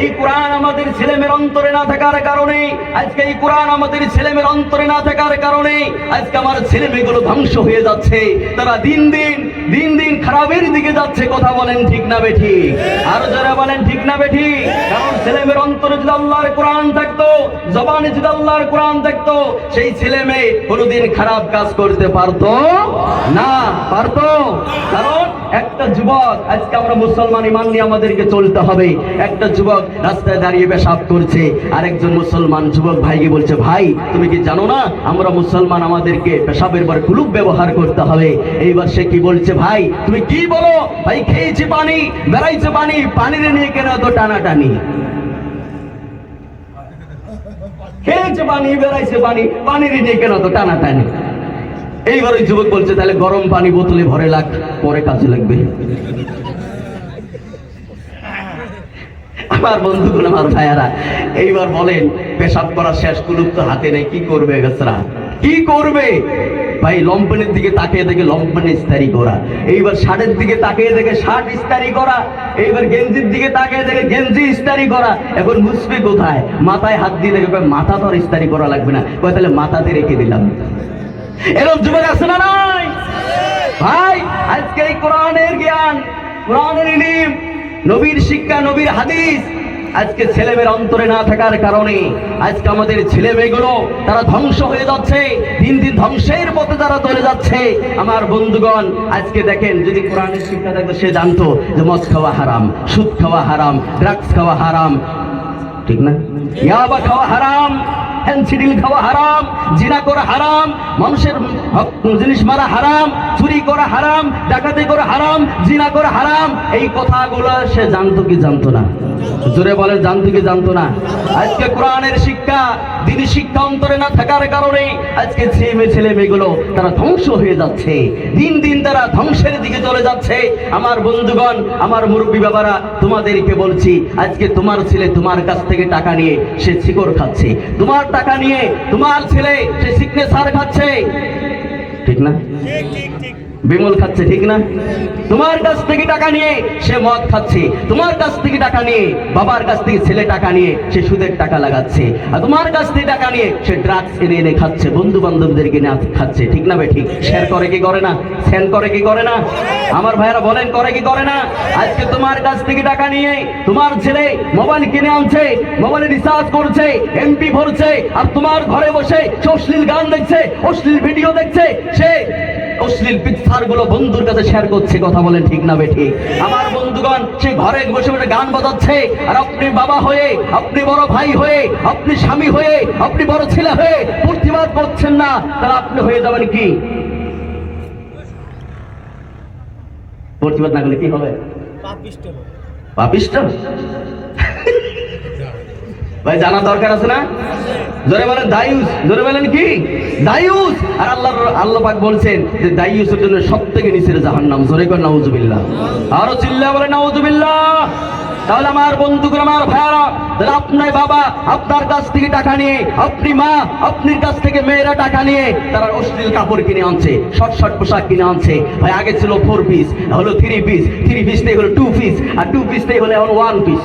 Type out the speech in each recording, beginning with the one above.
এই কোরআন আমাদের ছেলেমের অন্তরে না থাকার কারণে, আজকে এই কোরআন আমাদের ছেলেমের অন্তরে না থাকার কারণে আজকে আমার ছেলে মেয়েগুলো ধ্বংস হয়ে যাচ্ছে। তারা দিন দিন দিন দিন খারাপের দিকে যাচ্ছে, কথা বলেন ঠিক না বেঠি। আরও যারা বলেন ঠিক না বেঠি। কারণ ছেলেমেয়ের অন্তরে যদি আল্লাহর কোরআন থাকতো, জবানে যদি আল্লাহর কোরআন থাকতো, সেই ছেলে মেয়ে কোনোদিন খারাপ কাজ করতে পারতো না, পারতো। কারণ একটা যুবক, আজকে আমরা মুসলমান ইমান নিয়ে আমাদেরকে চলতে হবে। একটা যুবক রাস্তায় দাঁড়িয়ে পেশাব করছে। আরেকজন মুসলমান যুবক ভাইকে বলছে, ভাই, তুমি কি জানো না? আমরা মুসলমান আমাদেরকে পেশাবের পর কুলুপ ব্যবহার করতে হবে। এইবার সে কি বলছে, ভাই, তুমি কি বলো? ভাই, খেয়েছি পানি, বেড়াইছে পানি, পানিরে নিয়ে কেন তো টানাটানি? খেয়েছে পানি পানি, পানির নিয়ে কেন টানাটানি? এইবার ওই যুবক বলছে, তাহলে গরম পানি বোতলে ভরে লাগ পরে কাজে লাগবে। আমার বন্ধুগুলো আমার ভাইয়ারা, এইবার বলেন, পেশাব করা শেষ কুলুপ তো হাতে নেই, কি করবে বেসরা কি করবে? ভাই, লম্পনের দিকে তাকিয়ে দেখে লম্পন ইস্তারি করা। এইবার শার্টের দিকে তাকিয়ে দেখে শার্ট ইস্তারি করা। এইবার গেঞ্জির দিকে তাকিয়ে দেখে গেঞ্জি ইস্তারি করা। এখন মুসবে কোথায়? মাথায় হাত দিয়ে দেখে মাথা তো আর ইস্তারি করা লাগবে না। কয়, তাহলে মাথাতে রেখে দিলাম। এরকম যুবক আছে না নাই? ভাই, আজকে এই কোরআনের জ্ঞান, কোরআনের ইলিম নবীর শিক্ষা, নবীর হাদিস। আজকে ছেলেমেয়ের অন্তরে না থাকার কারণে আজকে আমাদের ছেলে মেয়েগুলো তারা ধ্বংস হয়ে যাচ্ছে। দিন দিন ধ্বংসের পথে তারা চলে যাচ্ছে। আমার বন্ধুগণ, আজকে দেখেন যদি কোরআনের শিক্ষা থাকতো, সে জানতো যে মদ খাওয়া হারাম, সুদ খাওয়া হারাম ড্রাগস খাওয়া হারাম। ঠিক না? ইয়াবা খাওয়া হারাম। হ্যান্সিডিল খাওয়া হারাম, জিনা করা হারাম, মানুষের জিনিস মারা হারাম, চুরি করা হারাম, ডাকাতি করা হারাম, জিনা করা হারাম, এই কথাগুলো সে জানতো কি জানতো না। জোরে বলে জানতো জানতো না। আজকে কোরআনের শিক্ষা, দিনী শিক্ষা অন্তরে না থাকার কারণে আজকে ছেলে ছেলে মেয়েগুলো তারা ধ্বংস হয়ে যাচ্ছে। দিন দিন তারা ধ্বংসের দিকে চলে যাচ্ছে। আমার বন্ধুগণ, আমার মুরব্বী বাবারা, তোমাদেরকে বলছি, আজকে তোমার ছেলে তোমার কাছ থেকে টাকা নিয়ে সে শিকড় খাচ্ছে। তোমার টাকা নিয়ে তোমার ছেলে সে সিগনেচার খাচ্ছে। ঠিক না? বিমল খাচ্ছে, ঠিক না? তোমার কাছ থেকে টাকা নিয়ে সে মদ খাচ্ছে, তোমার কাছ থেকে টাকা নিয়ে বাবার কাছ থেকে ছেলে টাকা নিয়ে সে সুদের টাকা লাগাচ্ছে, আর তোমার কাছ থেকে টাকা নিয়ে সে ড্রাগস এনে এনে খাচ্ছে বন্ধু বান্ধবদেরকে নিয়ে খাচ্ছে, ঠিক না ঠিক শেয়ার করে কি করে না? সেন্ড করে কি করে না? আমার ভাইয়েরা বলেন, করে কি করে না? আজকে তোমার কাছ থেকে টাকা নিয়ে তোমার ছেলে মোবাইল কিনে আনছে, মোবাইলে রিচার্জ করছে এমপি ভরছে, আর তোমার ঘরে বসে অশ্লীল গান দেখছে, অশ্লীল ভিডিও দেখছে, সে অশ্লীল পিকচারগুলো বন্ধুর কাছে শেয়ার করছে কথা বলেন ঠিক না বেঠি। আমার বন্ধুগণ সে ঘরে বসে বসে গান বাজাচ্ছে। আর আপনি বাবা হয়ে আপনি বড় ভাই হয়ে আপনি স্বামী হয়ে আপনি বড় ছেলে হয়ে প্রতিবাদ করছেন না তাহলে আপনি হয়ে যাবেন কি? প্রতিবাদ না করলে কি হবে? পাপিষ্ট ভাই জানা দরকার আছে না? জোরে বলেন, দায়ুস। জোরে বলেন কি? দায়ুস। আর আল্লাহ আল্লাহ পাক বলছেন যে দায়ুসের জন্য সব থেকে নিচের জাহান্নাম। জোরে কর নাউজুবিল্লাহ। আরও চিল্লা বলে নাউজুবিল্লাহ। তাহলে আমার বন্ধুগুলো আমার ভাইয়ারা, তাহলে আপনার বাবা আপনার কাছ থেকে টাকা নিয়ে, আপনি মা আপনার কাছ থেকে মেয়েরা টাকা নিয়ে তারা অশ্লীল কাপড় কিনে আনছে, শর্ট শর্ট পোশাক কিনে আনছে। ভাই, আগে ছিল ফোর পিস হলো থ্রি পিস থ্রি পিস থেকে হলো টু পিস আর টু পিস থেকে হলো এখন ওয়ান পিস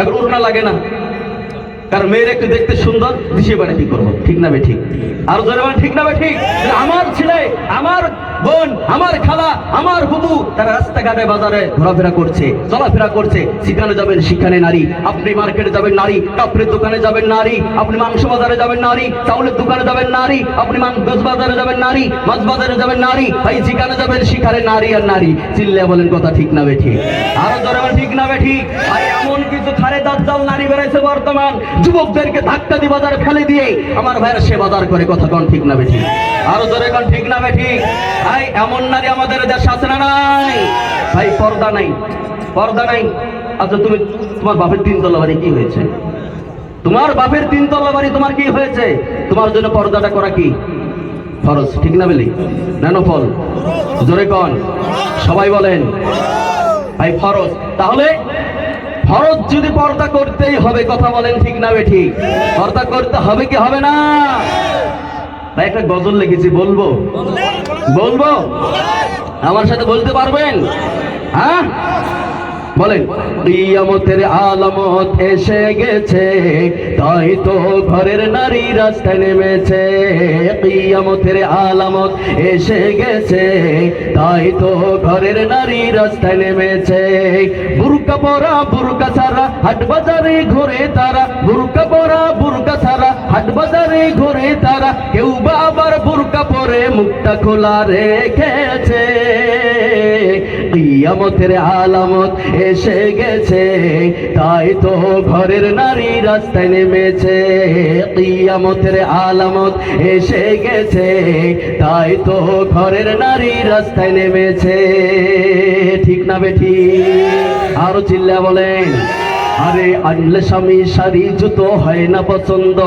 এখন ওড়না লাগে না। কারণ মেয়ের একটু দেখতে সুন্দর, দিশে বেড়া কি করব? ঠিক না বে ঠিক? আর জোরে ঠিক না বে ঠিক? আমার ছেলে, আমার বোন, আমার খালা, আমার বুবু তারা রাস্তাঘাটে বাজারে ঘোরাফেরা করছে, চলাফেরা করছে। সেখানে যাবেন সেখানে নারী, আপনি মার্কেটে যাবেন নারী, কাপড়ের দোকানে যাবেন নারী, আপনি মাংস বাজারে যাবেন নারী, চাউলের দোকানে যাবেন নারী, আপনি মাংস বাজারে যাবেন নারী, মাছ বাজারে যাবেন নারী, ভাই, যেখানে যাবেন সেখানে নারী আর নারী। চিল্লে বলেন কথা ঠিক না বে ঠিক। আরও বলেন, ঠিক না বে ঠিক। ভাই, এমন কিছু খারে দাজ্জাল নারী বেড়াইছে বর্তমান। যুবকদেরকে ধাক্কা দিয়ে বাজারে ফেলে দিয়ে, আমার ভাইয়ের সে বাজার করে, কথা কন ঠিক না বেঠি আরও ধরে কন, ঠিক না বেঠি ভাই, এমন নারী আমাদের দেশে আছে না নাই? ভাই, পর্দা নাই পর্দা নাই। আচ্ছা তুমি তোমার বাপের তিনতলা বাড়ি কি হয়েছে? তোমার বাপের তিনতলা বাড়ি তোমার কি হয়েছে? তোমার জন্য পর্দাটা করা কি? ফরজ, ঠিক না বলি? ফল। জোরে কন। সবাই বলেন। ভাই, ফরজ। তাহলে ফরজ যদি পর্দা করতেই হবে, কথা বলেন ঠিক না বে ঠিক? পর্দা করতে হবে কি হবে না? ভাই, একটা গজল লিখেছি, বলব? বলব? আমার সাথে বলতে পারবেন? হ্যাঁ? বলেন। কিয়ামতের আলামত এসে গেছে, তাই তো ঘরের নারী রাস্তায় নেমেছে। কিয়ামতের আলামত এসে গেছে, তাই তো ঘরের নারী রাস্তায় নেমেছে। বুরকা পরা, বুরকা ছাড়া হাট বাজারে ঘুরে তারা। বুরকা পরা বাজারে ঘুরে তারা কেউ বাবার বুরকা পরে মুখটা খোলা রেখেছে। কিয়ামতের আলামত এসে গেছে, তাই তো ঘরের নারী রাস্তায় নেমেছে। কিয়ামতের আলামত এসে গেছে, তাই তো ঘরের নারী রাস্তায় নেমেছে। ঠিক না বেঠি? আরও চিল্লা বলেন। আরে আনলে স্বামী শাড়ি জুতো হয় না পছন্দ।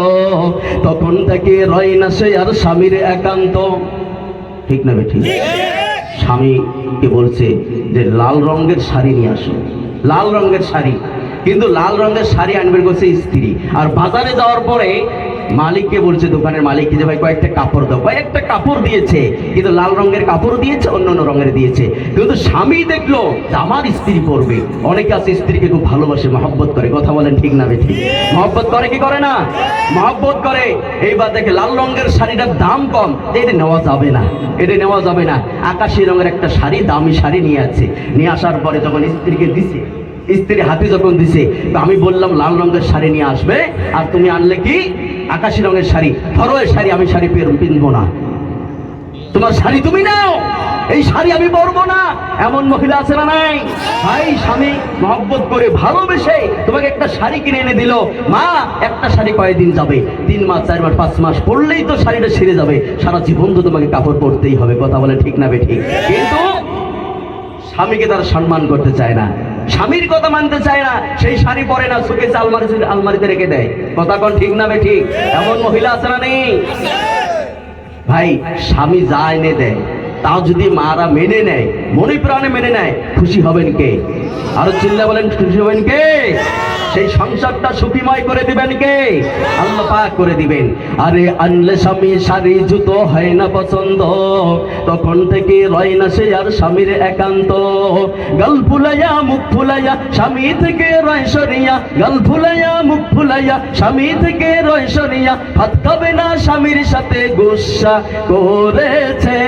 তখন থেকে রয় না সে আর স্বামীর একান্ত। ঠিক না বেঠি? স্বামীকে বলছে যে লাল রঙের শাড়ি নিয়ে আসো। লাল রঙের শাড়ি। কিন্তু লাল রঙের শাড়ি আনবেন করছে স্ত্রী। আর বাজারে যাওয়ার পরে মালিককে বলছে, দোকানের মালিককে যে ভাই কয়েকটা কাপড় দাও? কয়েকটা কাপড় দিয়েছে, কিন্তু লাল রঙের কাপড় দিয়েছে, অন্য অন্য রঙের দিয়েছে। কিন্তু স্বামী দেখল আমার স্ত্রী পরবে। অনেকে আছে স্ত্রীকে খুব ভালোবাসে, মহব্বত করে। কথা বলেন ঠিক না বেঠিক মহব্বত করে কি করে না? মহব্বত করে। এইবার দেখে লাল রঙের শাড়িটার দাম কম। এটা নেওয়া যাবে না, এটা নেওয়া যাবে না। আকাশি রঙের একটা শাড়ি, দামি শাড়ি নিয়ে আছে। নিয়ে আসার পরে যখন স্ত্রীকে দিছে, স্ত্রী হাতে যখন দিছে তো আমি বললাম, লাল রঙের শাড়ি নিয়ে আসবে, আর তুমি আনলে কি? আকাশি রঙের শাড়ি এই শাড়ি আমি শাড়ি পিনবো না। তোমার শাড়ি তুমি নাও, এই শাড়ি আমি পরবো না। এমন মহিলা আছে না নাই? ভাই, স্বামী মহব্বত করে ভালোবেসে তোমাকে একটা শাড়ি কিনে এনে দিল। মা, একটা শাড়ি কয়েকদিন যাবে? তিন মাস, চার মাস, পাঁচ মাস পরলেই তো শাড়িটা ছিঁড়ে যাবে। সারা জীবন তো তোমাকে কাপড় পরতেই হবে, কথা বলে ঠিক না বেঠিক কিন্তু স্বামীকে তারা সম্মান করতে চায় না। স্বামীর কথা মানতে চায় না সেই শাড়ি পরে না সুখে আলমারি আলমারিতে রেখে দেয়। কথা কোন ঠিক না ঠিক এমন মহিলা আছে না নেই? ভাই স্বামী যা এনে দেয় তাও যদি মারা মেনে নেয় মনে প্রাণে মেনে নেয়, খুশি হবেন কে? আরও চিল্লা বলেন, খুশি হবেন কে? সেই সংসারটা সুখীময় করে দিবেন কে? আল্লাহ পাক করে দিবেন। আরে আনলে স্বামী শাড়ি, জুতো হয় না পছন্দ। তখন থেকে রয় না সে আর স্বামীর একান্ত। গাল ফুলাইয়া, মুখ ফুলাইয়া স্বামী থেকে রয় সরিয়া, গাল ফুলাইয়া, মুখ ফুলাইয়া স্বামী থেকে রয় সরিয়া, ভাত খাবে না স্বামীর সাথে গুসা করেছে।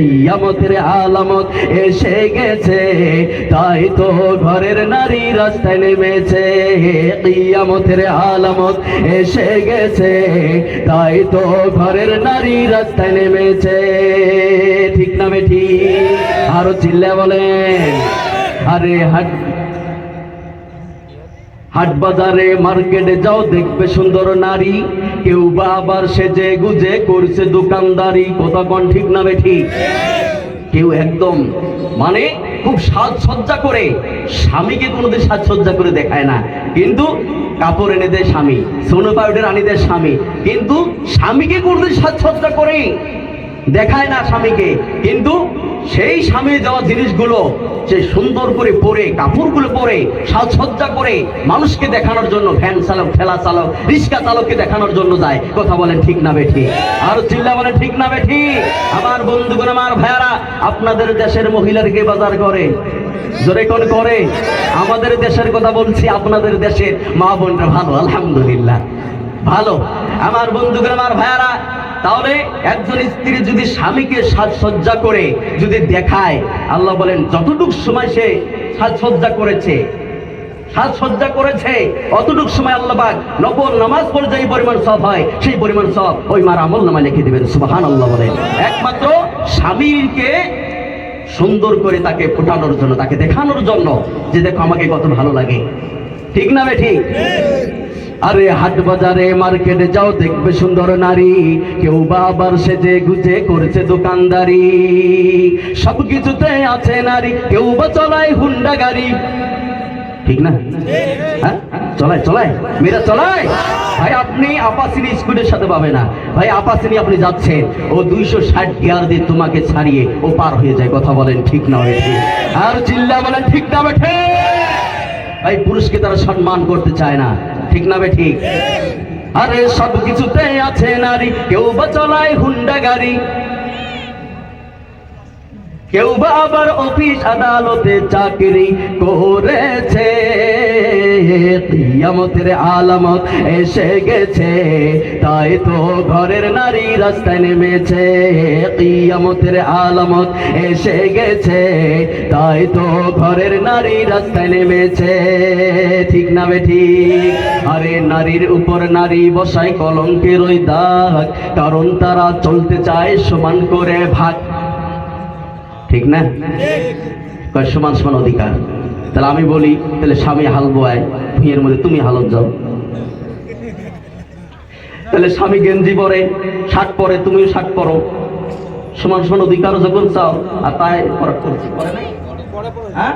কিয়ামতের আলামত এসে গেছে, তাই তো ঘরের নারী রাস্তায় নেমেছে। কিয়ামতের আলামত এসে গেছে, তাই তো ঘরের নারী রাস্তায় নেমেছে। ঠিক নামে ঠিক আরও চিল্লা বলেন। আরে হাট হাট বাজারে মার্কেটে যাও, দেখবে সুন্দর নারী। কেউ বা আবার সেজে গুজে করছে দোকানদারি। কথা কন ঠিক না বেঠি? কেউ একদম মানে খুব সাজসজ্জা করে। স্বামীকে কোনোদিন সাজসজ্জা করে দেখায় না। কিন্তু কাপড় এনে দেয় স্বামী সোনো পাউডার আনি দেয় স্বামী। কিন্তু স্বামীকে কোনোদিন সাজসজ্জা করে দেখায় না স্বামীকে। কিন্তু সেই স্বামী দেওয়া জিনিসগুলো সে সুন্দর করে পরে, কাপড়গুলো পরে, সাজসজ্জা করে মানুষকে দেখানোর জন্য, ভ্যান চালক, ঠেলা চালক, রিক্সা চালককে দেখানোর জন্য যায়। কথা বলেন ঠিক না বেঠি। আর চিল্লা বলেন ঠিক না বেঠি। আমার বন্ধুগণ, আমার ভাইয়ারা, আপনাদের দেশের মহিলাদেরকে বাজার করে? জোরে কোন করে? আমাদের দেশের কথা বলছি, আপনাদের দেশের মা বোনরা ভালো, আলহামদুলিল্লাহ। ভালো। আমার বন্ধুগণ, আমার ভাইয়ারা তাহলে একজন স্ত্রী যদি স্বামীকে সাজসজ্জা করে, যদি দেখায়, আল্লাহ বলেন, যতটুক সময় সে সাজসজ্জা করেছে সাজসজ্জা করেছে, অতটুক সময় আল্লাহ পাক নফল নামাজ পড়ে যে পরিমাণ সব হয়, সেই পরিমাণ সব ওই মার আমল নামায় লিখে দিবেন সুবাহান আল্লাহ বলেন। একমাত্র স্বামীকে সুন্দর করে তাকে ফোটানোর জন্য, তাকে দেখানোর জন্য যে, দেখো, আমাকে কত ভালো লাগে। ঠিক না বে, ঠিক? আরে হাট বাজারে মার্কেটে যাও, দেখবে সুন্দর নারী। কেউ বা আবার সেজে গুজে করছে দোকানদারি। সব কিছুতে আছে নারী, কেউ বা চলায় হুন্ডা গাড়ি। ঠিক না? হ্যাঁ? চলায় চলায়? মেয়েরা চলায়? ভাই, আপনি আপাসিনি স্কুলের সাথে পাবে না। ভাই, আপাসিনি আপনি যাচ্ছেন। ও দুইশো ষাট গিয়ার দিয়ে তোমাকে ছাড়িয়ে ও পার হয়ে যায়। কথা বলেন ঠিক না বেঠে আর চিল্লা বলেন, ঠিক না বেঠে ভাই পুরুষকে তারা সম্মান করতে চায় না। ঠিক না বে ঠিক? আরে সব কিছুতে আছে নারী কেউ বা চলায় হুন্ডা গাড়ি কেউ বা আবার অফিস আদালতে চাকরি করেছে। কিয়ামতের আলামত এসে গেছে, তাই তো ঘরের নারী রাস্তায় নেমেছে। কিয়ামতের আলামত এসে গেছে, তাই তো ঘরের নারী রাস্তায় নেমেছে। ঠিক না ঠিক? আরে নারীর উপর নারী বসায় কলঙ্কের ওই দাগ, কারণ তারা চলতে চায় সমান করে ভাগ। ঠিক না? সমান সমান অধিকার। তাহলে আমি বলি, তাহলে স্বামী হাল বোয়ায় ভুঁইয়ের মধ্যে তুমি হালত যাও। তাহলে স্বামী গেঞ্জি পরে, শার্ট পরে, তুমিও শার্ট পরো। সমান সমান অধিকার যখন চাও, আর তাই হ্যাঁ?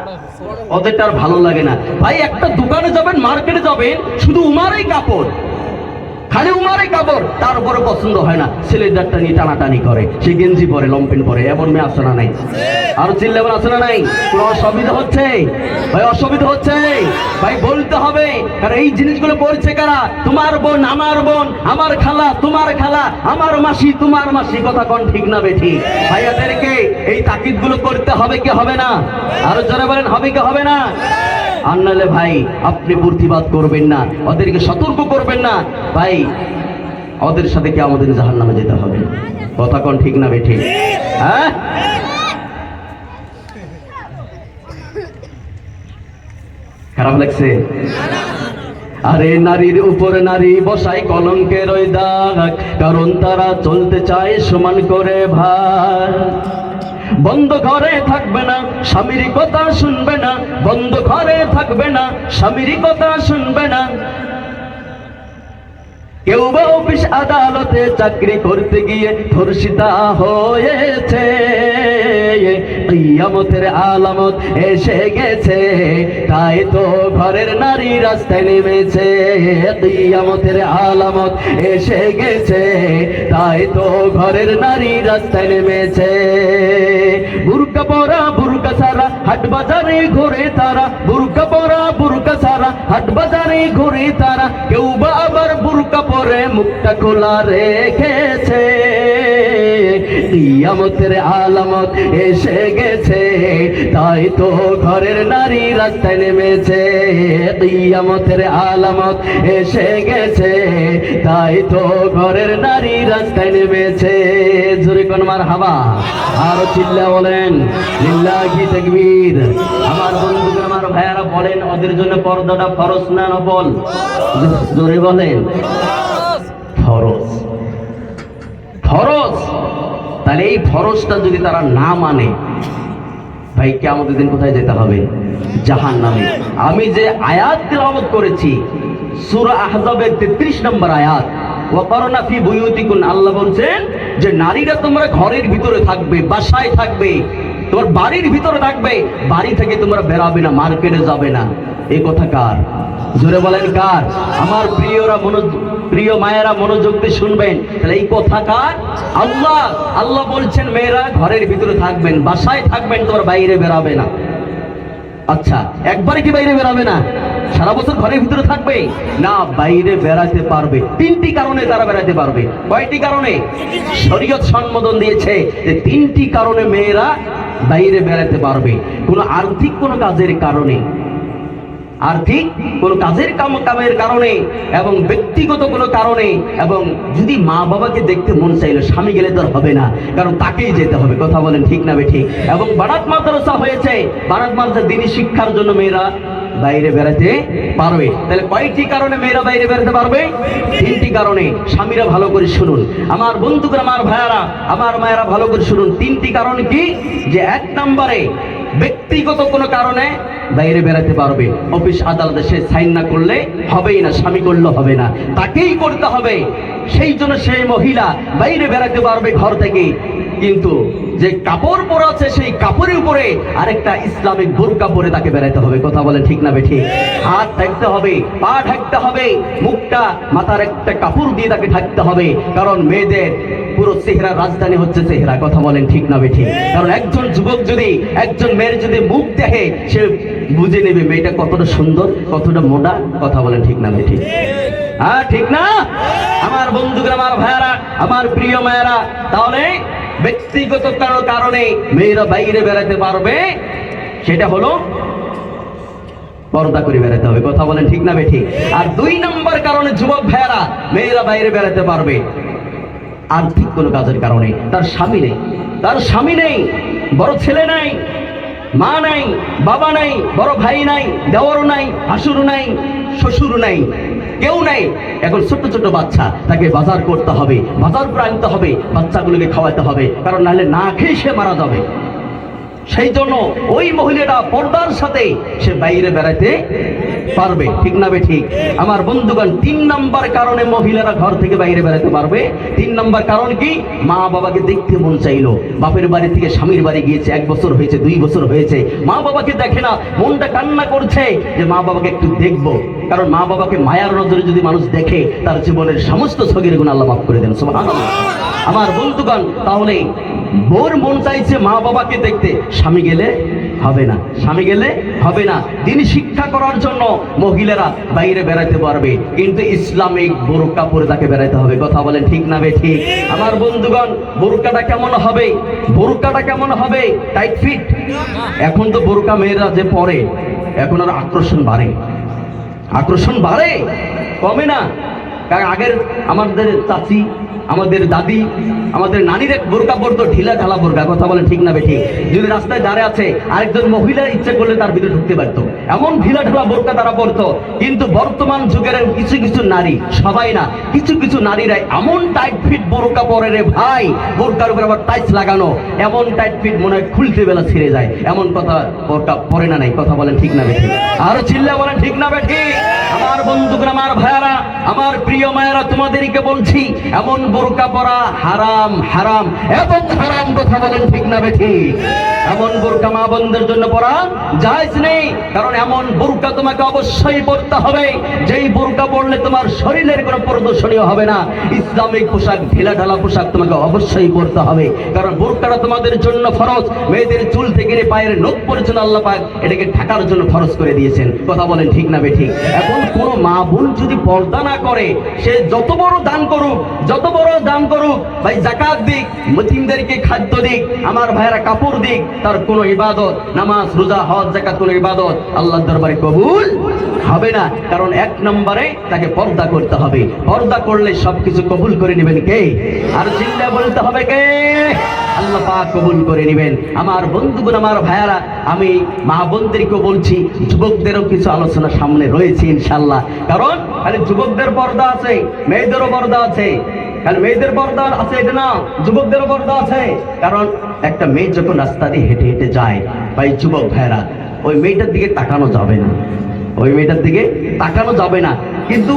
ওদেরটা আর ভালো লাগে না। ভাই, একটা দোকানে যাবেন, মার্কেটে যাবেন, শুধু উমারই কাপড়। খালি উমারই কাপড়, তার উপরে পছন্দ হয় না। ছেলেদারটা নিয়ে টানাটানি করে। সে গেঞ্জি পরে, লম্পেন পরে, এমন মেয়ে আসে না নাই? আর চিল্লেমন আছে না নাই? কোনো অসুবিধা হচ্ছে? ভাই, অসুবিধা হচ্ছে? ভাই, বলতে হবে, কারণ এই জিনিসগুলো পড়ছে কারা? তোমার বোন, আমার বোন, আমার খালা, তোমার খালা, আমার মাসি, তোমার মাসি, কথা কোন ঠিক না বেঠি? ভাইয়াদেরকে এই তাকিদগুলো করতে হবে কি হবে না? আরও জোরে বলেন, হবে কি হবে না? আর নাহলে ভাই, আপনি প্রতিবাদ করবেন না, ওদেরকে সতর্ক করবেন না। ভাই, ওদের সাথে কি আমাদের জাহান নামে যেতে হবে? কথা কোন ঠিক না বেঠি হ্যাঁ? খারাপ লাগছে? আরে নারীর উপরে নারী বসাই কলঙ্কের ওই দাগ, কারণ তারা চলতে চায় সমান করে ভাই বন্ধ ঘরে থাকবে না, স্বামীর কথা শুনবে না, বন্ধ ঘরে থাকবে না, স্বামীর কথা শুনবে না। কেউ বা অফিস আদালতে চাকরি করতে গিয়ে ধর্ষিতা হয়েছে। কিয়ামতের আলামত এসে গেছে, তাই তো ঘরের নারী রাস্তায় নেমেছে। কিয়ামতের আলামত এসে গেছে, তাই তো ঘরের নারী রাস্তায় নেমেছে। বুরকা পরা, বুরকা সারা হাট বাজারে ঘুরে তারা। বুরকা পরা, বুরকা সারা হাট বাজারে ঘুরে তারা। কেউ বা আবার বুরকা পরে মুখটা খোলা রেখেছে। কিয়ামতের আলামত এসে গেছে, তাই তো ঘরের নারী রাস্তায় নেমেছে। কিয়ামতের আলামত এসে গেছে, তাই তো ঘরের নারী রাস্তায় নেমেছে। জোরে কোন মার হাবা আরও চিল্লা বলেন, লিল্লাহি তাকবীর। আমার বন্ধুরা আমার ভাইয়ারা বলেন, ওদের জন্য পর্দাটা ফরজ না নফল জোরে বলেন। ফরজ। ফরজ? তাহলে এই ফরজটা যদি তারা না মানে ভাই কেমন দিন কোথায় যেতে হবে? জাহান নামে আমি যে আয়াত তিলাওয়াত করেছি, সূরা আহজাবের 33 নম্বর আয়াত ওয়াকারনা ফি বুয়ুতিকুন আল্লাহ বলছেন যে, নারীরা তোমরা ঘরের ভিতরে থাকবে, বাসায় থাকবে। তোমার বাড়ির ভিতরে থাকবে, বাড়ি থেকে তোমরা বেরাবে না, মার্কেটে যাবে না। এই কথা কার? জোরে বলেন কার? আমার প্রিয়রা মনোজ প্রিয় মায়েরা মনোযোগ দিয়ে শুনবেন। তাহলে এই কথা কার? আল্লাহ আল্লাহ বলছেন, মেয়েরা ঘরের ভিতরে থাকবেন, বাসায় থাকবেন, তোমার বাইরে বেরাবে না। আচ্ছা একবারে কি বাইরে বেরাবে না? সারা বছর ঘরের ভিতরে থাকবে? না, বাইরে বেড়াতে পারবে। তিনটি কারণে তারা বেড়াতে পারবে। কয়টি কারণে? শরীয়ত সম্বোধন দিয়েছে যে তিনটি কারণে মেয়েরা বাইরে বেড়াতে পারবে। কোনো আর্থিক কোনো কাজের কারণে। আর্থিক কোনো কাজের কাম, কামের কারণে এবং ব্যক্তিগত কোনো কারণে এবং যদি মা বাবাকে দেখতে মন চাইলো, স্বামী গেলে তো হবে না, কারণ তাকেই যেতে হবে। কথা বলেন ঠিক না বেঠিক এবং বারাত মাদ্রাসা হয়েছে। বারাত মাদ্রাসা দিনী শিক্ষার জন্য মেয়েরা বাইরে বেড়াতে পারবে। তাহলে কয়টি কারণে মেয়েরা বাইরে বেড়াতে পারবে? তিনটি কারণে। স্বামীরা ভালো করে শুনুন। আমার বন্ধুরা আমার ভাইয়ারা, আমার মায়েরা ভালো করে শুনুন। তিনটি কারণ কি? যে এক নম্বরে, ব্যক্তিগত কোনো কারণে বাইরে বেড়াতে পারবে। অফিস, আদালতে সে সাইন না করলে হবেই না, স্বামী করলে হবে না। তাকেই করতে হবে। সেই জন্য সেই মহিলা বাইরে বেড়াতে পারবে ঘর থেকে। কিন্তু যে কাপড় পরা আছে সেই কাপড়ের উপরে আরেকটা ইসলামিক বোরকা পরে তাকে বেড়াতে হবে। কথা বলে ঠিক না বেঠি হাত ঢাকতে হবে, পা ঢাকতে হবে, মুখটা মাথার একটা কাপড় দিয়ে তাকে ঢাকতে হবে। কারণ মেয়েদের পুরো চেহারা রাজধানী হচ্ছে চেহারা, কথা বলেন ঠিক না বেঠি কারণ একজন যুবক যদি, একজন মেয়ের যদি মুখ দেখে, সে বুঝে নেবে মেয়েটা কতটা সুন্দর, কতটা মোটা, কথা বলেন ঠিক না বেঠি হ্যাঁ ঠিক না? আমার বন্ধুরা আমার ভাইয়ারা, আমার প্রিয় মায়েরা, তাহলে ব্যক্তিগত কারও কারণে মেয়েরা বাইরে বেড়াতে পারবে, সেটা হলো পর্দা করে বেড়াতে হবে। কথা বলেন ঠিক না বেঠি? আর দুই নম্বর কারণে যুবক ভাইয়েরা মেয়েরা বাইরে বেড়াতে পারবে। আর্থিক কোনো কাজের কারণে তার স্বামী নেই। তার স্বামী নেই, বড় ছেলে নাই, মা নাই, বাবা নাই, বড় ভাই নাই, দেওয়ারও নাই হাসুর নাই, শ্বশুরও নাই। কেউ নাই। এখন ছোট ছোট বাচ্চা, তাকে বাজার করতে হবে, বাজার করে আনতে হবে, বাচ্চাগুলোকে খাওয়াতে হবে, কারণ নাহলে না খেয়ে সে মারা যাবে। সেই জন্য ওই মহিলাটা পর্দার সাথে সে বাইরে বেড়াতে পারবে। ঠিক না ঠিক? আমার বন্ধুগণ, তিন নাম্বার কারণে মহিলারা ঘর থেকে বাইরে বেড়াতে পারবে। তিন নাম্বার কারণ কি? মা বাবাকে দেখতে মন চাইলো। বাপের বাড়ি থেকে স্বামীর বাড়ি গিয়েছে, এক বছর হয়েছে, দুই বছর হয়েছে। মা বাবাকে দেখে না, মনটা কান্না করছে যে মা বাবাকে একটু দেখব। কারণ মা বাবাকে মায়ার নজরে যদি মানুষ দেখে, তার জীবনের সমস্ত ছগির গুণ আল্লাহ মাফ করে দেন। আমার বন্ধুগণ, তাহলে বোর মন চাইছে মা বাবাকে দেখতে। স্বামী গেলে হবে না। স্বামী গেলে হবে না। তিনি শিক্ষা করার জন্য মহিলারা বাইরে বেড়াতে পারবে। কিন্তু ইসলামিক বোরকা পরে তাকে বেড়াতে হবে। কথা বলেন ঠিক না বে ঠিক? আমার বন্ধুগণ, বোরকাটা কেমন হবে? বোরকাটা কেমন হবে? টাইট ফিট এখন তো বোরকা মেয়েরা যে পরে, এখন আর আকর্ষণ বাড়ে। আকর্ষণ বাড়ে? কমে না। আগের আমাদের চাচি আমাদের দাদি, আমাদের নানির এক বোরকা পরতো, ঢিলা ঢালা বোরকা, কথা বলে ঠিক না বেঠিক যদি রাস্তায় দাঁড়িয়ে আছে, আরেকজন মহিলা ইচ্ছে করলে তার ভিতরে ঢুকতে পারতো। এমন ঢিলা ঢালা বোরকা তারা পরতো, কিন্তু বর্তমান যুগের কিছু কিছু নারী, সবাই না, কিছু কিছু নারীরা এমন টাইট ফিট বোরকা পরে রে ভাই, বোরকার উপরে আবার টাইট লাগানো, এমন টাইট ফিট মনে হয় খুলতে বেলা ছিঁড়ে যায়। এমন কথা বোরকা পরে না নাই, কথা বলেন ঠিক না বেঠিক আরও চিল্লা বলেন ঠিক না বেঠিক আমার বন্ধুগণ, আমার ভাইয়ারা, আমার প্রিয় মায়েরা, তোমাদেরকে বলছি, এমন বোরকা পরা হারাম হারাম। এবং হারাম কথা বলেন ঠিক না বেঠি? এমন বোরকা মা বোনদের জন্য পরা জায়েজ নেই। কারণ এমন বোরকা তোমাকে অবশ্যই পরতে হবে। যেই বোরকা পরলে তোমার শরীরের কোনো প্রদর্শনীয় হবে না। ইসলামিক পোশাক ঢিলা ঢালা পোশাক তোমাকে অবশ্যই পরতে হবে। কারণ বোরকাটা তোমাদের জন্য ফরজ। মেয়েদের চুল থেকে নিয়ে পায়ের নখ পর্যন্ত আল্লাহ পাক, এটাকে ঢাকার জন্য ফরজ করে দিয়েছেন। কথা বলেন ঠিক না বেঠিক এখন কোন মা বোন যদি পর্দা না করে, সে যত বড় দান করুক, যত বড় দান করুক, ভাই জাকাত দিক মতিমদেরকে খাদ্য দিক, আমার ভাইয়েরা কাপড় দিক, তার কোনো ইবাদত, নামাজ, রোজা, হজ জাকাত কোনো ইবাদত আল্লাহর দরবারে কবুল হবে না। কারণ এক নম্বরে তাকে পর্দা করতে হবে। পর্দা করলে সবকিছু কবুল করে নেবেন কে? আর চিন্তা বলতে হবে কে? আল্লাহ পাক কবুল করে নেবেন। আমার বন্ধুগণ, আমার ভাইয়ারা, আমি মা বোনদেরকেও বলছি, যুবকদেরও কিছু আলোচনা সামনে রয়েছে ইনশাল্লাহ কারণ খালি যুবকদের পর্দা আছে, মেয়েদেরও পর্দা আছে। কারণ মেয়েদের পর্দা আছে, এটা না যুবকদেরও পর্দা আছে। কারণ একটা মেয়ে যখন রাস্তা দিয়ে হেঁটে হেঁটে যায়, ভাই, যুবক ভাইরা ওই মেয়েটার দিকে তাকানো যাবে না। ওই মেয়েটার দিকে তাকানো যাবে না। কিন্তু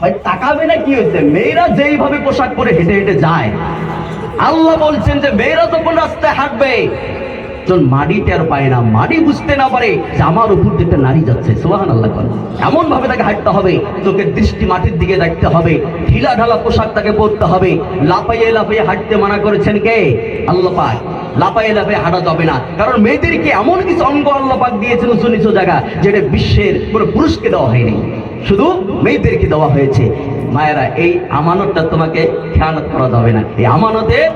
ভাই, তাকাবে না কি হয়েছে? মেয়েরা যেইভাবে পোশাক পরে হেঁটে হেঁটে যায়, আল্লাহ বলছেন যে, মেয়েরা যখন রাস্তায় হাঁটবে যখন মাটি টের পায় না, মাটি বুঝতে না পারে যে আমার উপর দিয়ে একটা নারী যাচ্ছে। সোহান আল্লাহ করে। এমন ভাবে তাকে হাঁটতে হবে, চোখের দৃষ্টি মাটির দিকে রাখতে হবে ঢিলা ঢালা পোশাক তাকে পরতে হবে। লাফাইয়ে লাফাইয়ে হাঁটতে মানা করেছেন কে? আল্লাহ পাক। লাফাইয়ে লাফাইয়ে হাঁটা যাবে না। কারণ মেয়েদেরকে এমন কিছু অঙ্গ আল্লাহ পাক দিয়েছেন উঁচু নিচু জায়গা, যেটা বিশ্বের কোনো পুরুষকে দেওয়া হয়নি। শুধু মেয়েদেরকে দেওয়া হয়েছে। মায়েরা, এই আমানতটা তোমাকে খেয়ানত করা যাবে না। এই আমানতের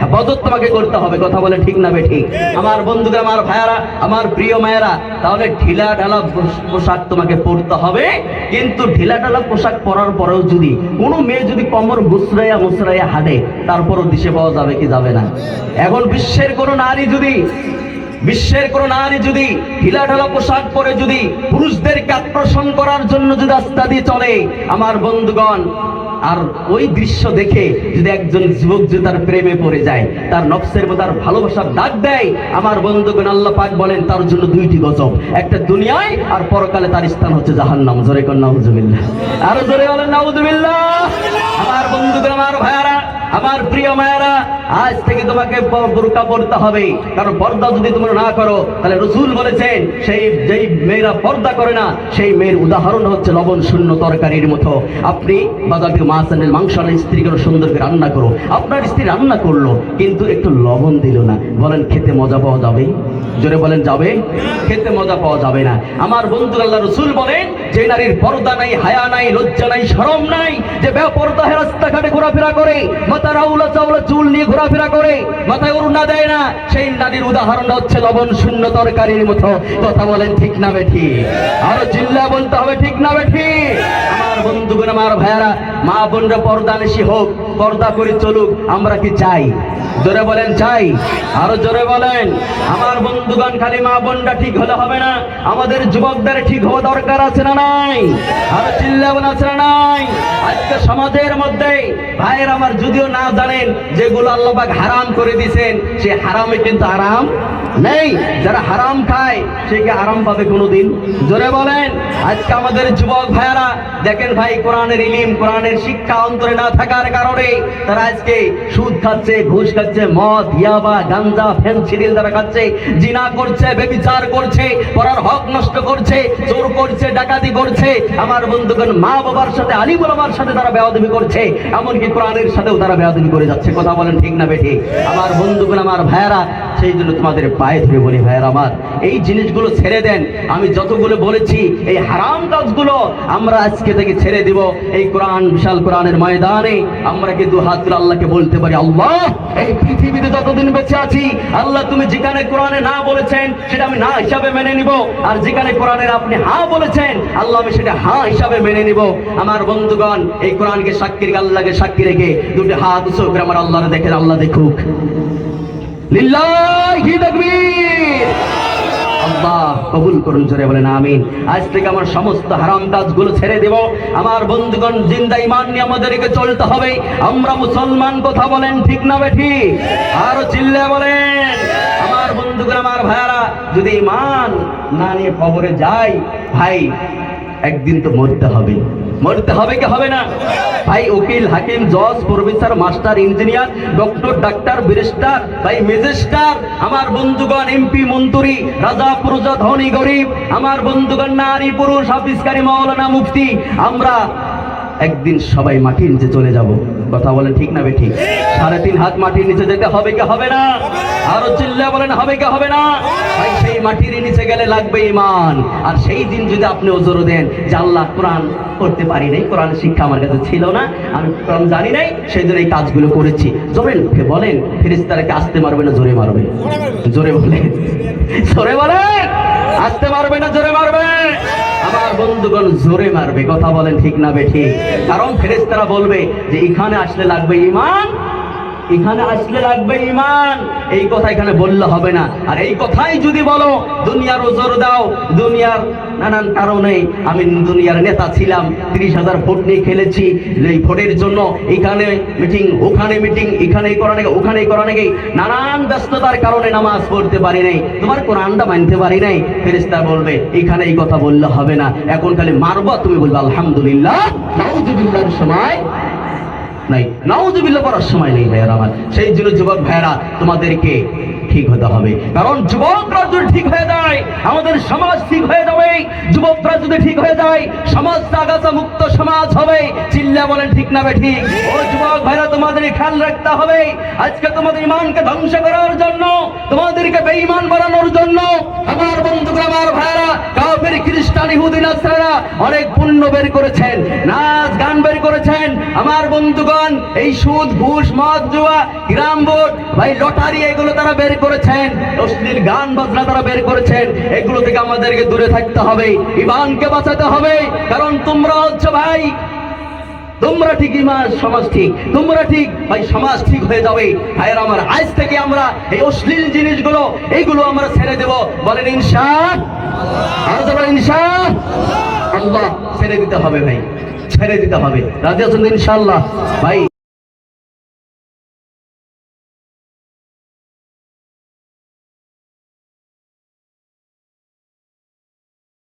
হেফাজত তোমাকে করতে হবে, কথা বলে ঠিক না ঠিক। আমার বন্ধুরা আমার ভাইয়ারা, আমার প্রিয় মায়েরা, তাহলে ঢিলা ঢালা পোশাক তোমাকে পরতে হবে। কিন্তু ঢিলা ঢালা পোশাক পরার পরেও যদি কোনো মেয়ে যদি কমর মুসরাইয়া মুসরাইয়া হাঁটে, তারপরও দিশে পাওয়া যাবে কি যাবে না? এখন বিশ্বের কোনো নারী যদি, বিশ্বের কোন নারী যদি ঢিলা ঢালা পোশাক পরে যদি পুরুষদেরকে আকর্ষণ করার জন্য যদি রাস্তা দিয়ে চলে, আমার বন্ধুগণ আর ওই দৃশ্য দেখে যদি একজন যুবক যদি তার প্রেমে পড়ে যায়, তার নফসের তার ভালোবাসার ডাক দেয়, আমার বন্ধুগণ আল্লাহ পাক বলেন, তার জন্য দুইটি গজব, একটা দুনিয়ায় আর পরকালে তার স্থান হচ্ছে জাহান্নাম। জোরে কর নাউজুবিল্লাহ আরও জোরে বলেন নাউজুবিল্লাহ আমার বন্ধুগণ, আমার ভাইয়ারা আমার প্রিয় মায়েরা, আজ থেকে তোমাকে বোরকা পড়তে হবে। কারণ পর্দা যদি তোমরা না করো, তাহলে রসুল বলেছেন, সেই যেই মেয়েরা পর্দা করে না, সেই মেয়ের উদাহরণ হচ্ছে লবণ শূন্য তরকারির মতো। আপনি বাজার থেকে মাছ আনেন, মাংস আনেন, স্ত্রী করে সুন্দর করে রান্না করো। আপনার স্ত্রী রান্না করল, কিন্তু একটু লবণ দিল না। বলেন, খেতে মজা পাওয়া যাবে জোরে বলেন, যাবে? খেতে মজা পাওয়া যাবে না। আমার বন্ধু আল্লাহ রসুল বলেন, যে নারীর পর্দা নাই, হায়া নাই, লজ্জা নাই শরম নাই, যে বেপর্দা হয়ে রাস্তাঘাটে ঘোরাফেরা করে, মাথা রাউলা চাউলা চুল নিয়ে ঘোরাফেরা করে, মাথায় অরুণা দেয় না, সেই নারীর উদাহরণটা হচ্ছে লবণ শূন্য তরকারির মতো। কথা বলেন, ঠিক না বেঠি আরও চিল্লা বলতে হবে, ঠিক না বেঠি আমার বন্ধুগণ, আমার ভাইয়ারা, মা বোনরা পর্দা নিশি হোক, পর্দা করে চলুক, আমরা কি চাই? জোরে বলেন, চাই? আরও জোরে বলেন, আমার বন্ধুগণ, খালি মা বোনরা ঠিক হলে হবে না। আমাদের যুবকদের ঠিক হওয়া দরকার আছে না নাই? আরও চিল্লাবন আছে না নাই? আজকে সমাজের মধ্যে ভাইয়ের আমার যদিও না জানেন যেগুলো আল্লাহবাক হারাম করে দিছেন সে হারামে কিন্তু আরাম নেই। যারা হারাম খায়, সে কি আরাম পাবে কোনোদিন? জোরে বলেন। আজকে আমাদের যুবক ভাইয়ারা, দেখেন ভাই, কোরআনের ইলিম, কোরআনের শিক্ষা অন্তরে না থাকার কারণে তারা আজকে সুদ খাচ্ছে, ঘুষ খাচ্ছে, মদ ইয়াবা গাঞ্জা ফেন্সিডিল তারা খাচ্ছে, জিনা করছে, বেবিচার করছে পড়ার হক নষ্ট করছে, চোর করছে, ডাকাতি করছে। আমার বন্ধুগণ, মা বাবার সাথে আলী বাবার সাথে তারা বেয়াদবি করছে, এমনকি কোরআনের সাথেও তারা বেয়াদবি করে যাচ্ছে। কথা বলেন ঠিক না বেঠি? আমার বন্ধুগণ, আমার ভাইয়ারা, সেই জন্য তোমাদের পায়ে ধরে বলি, ভাইয়ারা আমার এই জিনিসগুলো ছেড়ে দেন। আমি যতগুলো বলেছি, এই হারাম কাজগুলো আমরা আজকে থেকে ছেড়ে দিব। এই কোরআন, বিশাল কোরআনের ময়দানে আমরা কিন্তু হাত তুলে আল্লাহকে বলতে পারি, আল্লাহ, এই পৃথিবীতে যতদিন বেঁচে আছি, আল্লাহ তুমি যেখানে কোরআনে না বলেছেন, সেটা আমি না হিসাবে মেনে নিব। আর যেখানে কোরআনের আপনি হা বলেছেন, আল্লাহ আমি সেটা হা হিসাবে মেনে নিব। আমার বন্ধুগণ, এই কোরআনকে সাক্ষী রেখে, আল্লাহকে সাক্ষী রেখে দুটি হাত উঁচু আমার আল্লাহরে দেখে আল্লাহ দেখুক। লিল্লাহি তাকবীর। আল্লাহ কবুল করুন, জোরে বলেন, আমিন। আজ থেকে আমার সমস্ত হারাম কাজগুলো ছেড়ে দেব। আমার বন্ধুগণ, জিন্দা ইমান নিয়ে আমাদেরকে চলতে হবে। আমরা মুসলমান, কথা বলেন ঠিক না বেঠি আরও চিল্লে বলেন। আমার বন্ধুগণ, আমার ভাইয়ারা, যদি ইমান না নিয়ে খবরে যাই, ভাই, একদিন তো মরতে হবে। মরতে হবে কি হবে না? ভাই, উকিল, হাকিম, জজ, প্রফেসর, মাস্টার, ইঞ্জিনিয়ার, ডক্টর, ডাক্তার, ব্যারিস্টার, ভাই ম্যাজিস্টার আমার বন্ধুগণ, এমপি, মন্ত্রী, রাজা, প্রজা, ধনী, গরিব, আমার বন্ধুগণ, নারী, পুরুষ হাফিজকারী মাওলানা মুফতি, আমরা একদিন সবাই মাটির নিচে চলে যাব। কথা বলেন ঠিক না বেঠিক? সাড়ে তিন হাত মাটির নিচে যেতে হবে কি হবে না? আরও চিল্লা বলেন হবে কি হবে না? ভাই সেই মাটির নিচে গেলে লাগবে ইমান আর সেই দিন যদি আপনি ওজোর দেন যে আল্লাহ কোরআন করতে পারি নাই কোরআন শিক্ষা আমার কাছে ছিল না আমি কোরআন জানি নাই সেই জন্য এই কাজগুলো করেছি। জোরেন বলেন ফেরিস্তারাকে আসতে মারবে না জোরে মারবে? জোরে বলে জোরে বলে আসতে মারবে না জোরে মারবে? বন্ধুগণ জোরে মারবে, কথা বলেন ঠিক না বে ঠিক? কারণ ফেরেস্তারা বলবে যে, এখানে আসলে লাগবে ইমান এখানে আসলে লাগবে ইমান এই কথা এখানে বললে হবে না। আর এই কথাই যদি বলো, দুনিয়ার ওজোর দাও। দুনিয়ার নানান কারণে আমি দুনিয়ার নেতা ছিলাম। তিরিশ হাজার ভোট নিয়ে খেলেছি। এই ভোটের জন্য এখানে মিটিং, ওখানে মিটিং এখানে করা নাকি ওখানে করা নাকি। নানান ব্যস্ততার কারণে নামাজ পড়তে পারি নাই। তোমার কোরআনটা মানতে পারি নাই। ফেরেস্তা বলবে, এখানে এই কথা বললে হবে না। এখন খালি মারবো, তুমি বলবে, আলহামদুলিল্লাহ সময় নাই। নাউজুবিল্লাহ করার সময় নেই আমার। সেই জন্য যুবক ভাইয়ারা, তোমাদেরকে ঠিক হতে হবে। কারণ যুবকরা যদি ঠিক হয়ে যায়, আমাদের সমাজ ঠিক হয়ে যাবে। যুবকরা যদি ঠিক হয়ে যায়, সমাজ মুক্ত সমাজ হবে। চিল্লা বলেন ঠিক না ঠিক। ও যুবক ভাইরা, তোমাদের খেয়াল রাখতে হবে। আজকে তোমাদের ইমানকে ধ্বংস করার জন্য, তোমাদেরকে বেঈমান বানানোর জন্য, আমার বন্ধুরা আমার ভাইরা অনেক পুণ্য বের করেছেন, নাচ, গান বের করেছেন। আমার বন্ধুগণ, এই সুদ, ঘুষ, মদ, জুয়া, গ্রাম বোর্ড ভাই, লটারি, এগুলো তারা বের করেছেন। অশ্লীল গান, বাজনা তারা বের করেছেন। এগুলো থেকে আমাদেরকে দূরে থাকতে হবে, ইমানকে বাঁচাতে হবে। কারণ তোমরা হচ্ছে ভাই তোমরা ঠিক মার সমাজ ঠিক। তোমরা ঠিক, ভাই, সমাজ ঠিক হয়ে যাবে। ভাইয়ের আমার, আজ থেকে আমরা এই অশ্লীল জিনিসগুলো, এইগুলো আমরা ছেড়ে দেব। বলেন ইনশা ইনশা আল্লাহ, ছেড়ে দিতে হবে ভাই। ছেড়ে দিতে হবে। রাজি আছেন ইনশাআল্লাহ? ভাই